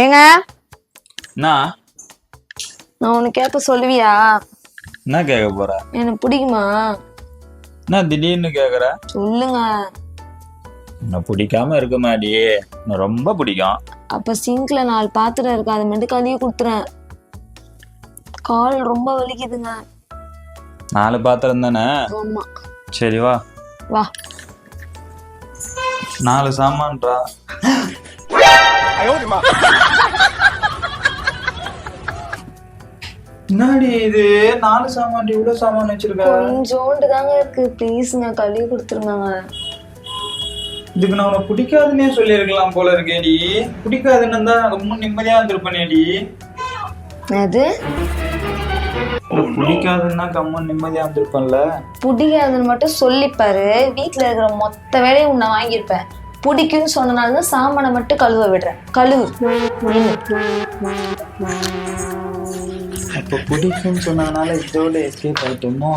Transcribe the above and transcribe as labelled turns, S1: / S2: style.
S1: ஏங்க?
S2: என்ன
S1: நான் உனக்கு கேட்ப சொல்லுவியா?
S2: என்ன கேட்க போற?
S1: எனக்கு பிடிக்குமா?
S2: என்ன திடீர்னு கேக்குற.
S1: சொல்லுங்க.
S2: உன்னை பிடிக்காம இருக்க மாடி ரொம்ப பிடிக்கும்.
S1: அப்ப சிங்க்ல நாலு பாத்திரம் இருக்கு. அதை மட்டும் கழுவி கொடுத்துறேன். கால் ரொம்ப வலிக்குதுங்க.
S2: நாலு பாத்திரம் தானே?
S1: ஆமா.
S2: சரி வா.
S1: வா.
S2: நாலு சாமான்டா. என்னடி இது? நாலு சாமான் இவ்வளவு சாமான் வச்சிருக்க?
S1: கொஞ்சோண்டு தாங்க இருக்கு. ப்ளீஸ்ங்க கழுவி கொடுத்துருங்க.
S2: இதுக்கு நான் உனக்கு பிடிக்காதுன்னே சொல்லியிருக்கலாம் போல இருக்கேடி. பிடிக்காதுன்னு தான் ரொம்ப நிம்மதியா இருந்திருப்பேனேடி.
S1: அது?
S2: பிடிக்காதுன்னா கம்மன் நிம்மதியா இருந்திருப்பேன்ல.
S1: பிடிக்காதுன்னு மட்டும் சொல்லிப்பாரு. வீட்ல இருக்கிற மொத்த வேலையும் உன்னை வாங்கியிருப்பேன். பிடிக்கும்னு சொன்னனால தான் சாமானை மட்டும் கழுவ விடுறேன். கழுவு.
S2: இப்போ பிடிக்கும்னு சொன்னதுனால இதோட எஸ்கேப் ஆயிட்டோமோ?